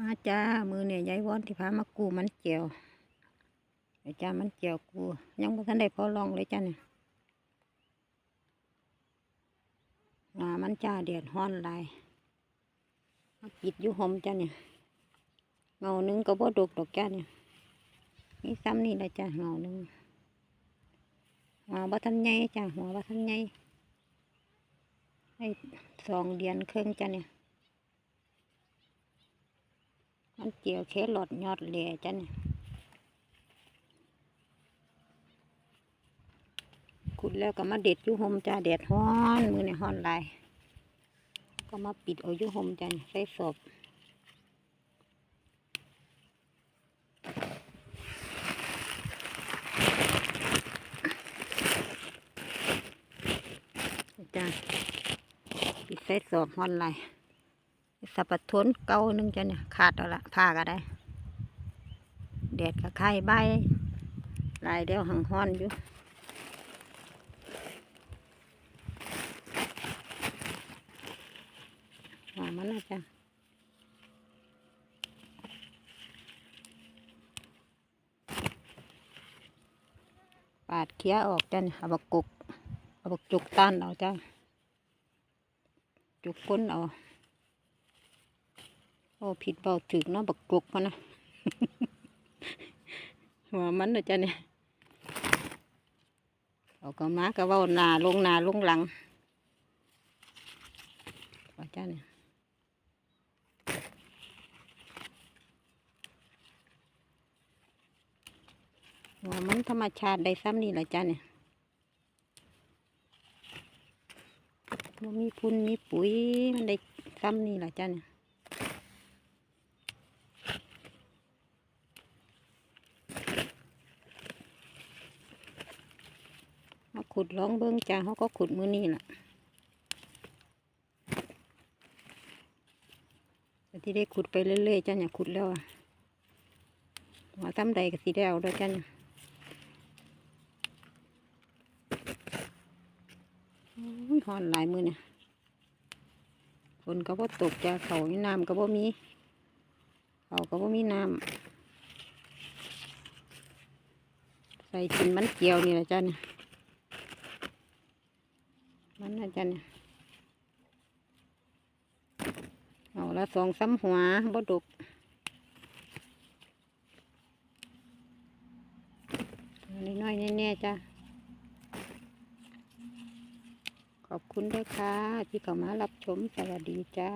มาจ้า มือเนี่ยยายวอนที่พามากูมันเจียวเดี๋ยวจ้ามันเจียวกู ยังไม่ทันได้พอลองเลยจ้าเนี่ยงามันจ้าเดือดห้อนลายมาปิดอยู่หอมจ้าเนี่ยเงาหนึงก็บ่ดกดอกจ้าเนี่ยนี่ซ้ำนี่แหละจ้าเงาหนึงหัวบ่ทันใหญ่จ้าหัวบ่ทันใหญ่ให้สองเดือนครึ่งจ้าเนี่ย มันเจียวแค่หลอดยอดเหล่จ้ะเนี่ยขุดแล้วก็มาเด็ดยุหมจ้าแดดฮ้อนมือในฮ้อนลายก็มาปิดเอายุหมจ้ะเนี่ยใส่ศพจ้าปิดใส่ศพฮ้อนลาย สับปะทนเก่าหนึงจะเนี่ยขาดแล้วละผ้าก็ได้แดดกับไข่ใบลายเดียวหังห้อนอยู่ว่ามันนะจ้ะปาดเคี้ยออกจ้ะเนี่ยเอาบักกุกเอาบักจุกต้านเอาจ้ะจุกก้นเอา โอ้ผิดเบาถึกเนาะบักกุกมันะหัวมันนะจ้ะเนี่ยเอาก็มาก็เว่าหนาลงหนาลงหลังว่าจ้ะเนี่ยหัวมันธรรมชาติได้ซ้ำนี่แหละจ้ะเนี่ยบ่มีพุ่นมีปุ๋ยมันได้ซ้ำนี่แหละจ้ะเนี่ย มา ขุดลองเบิ้งจ้าเขาก็ขุดมือนี่แหละแต่ที่ได้ขุดไปเรื่อยๆจ้าเนี่ยขุดแล้วอะหัวทำใดก็สีได้เอาด้วยจ้าเนี่ยโอ้ยหอนหลายมือเนี่ยฝนก็บ่ตกจ้าเขามีน้ำก็บ่มีเขาก็บ่มีน้ำใส่กินมันเกียวนี่แหละจ้าเนี่ย มันน่าจะเนี่ยเอาละสองซ้ำหัวบดกน้อยๆแน่ๆจ้ะ ขอบคุณด้วยค่ะ ที่เข้ามารับชม สวัสดีจ้า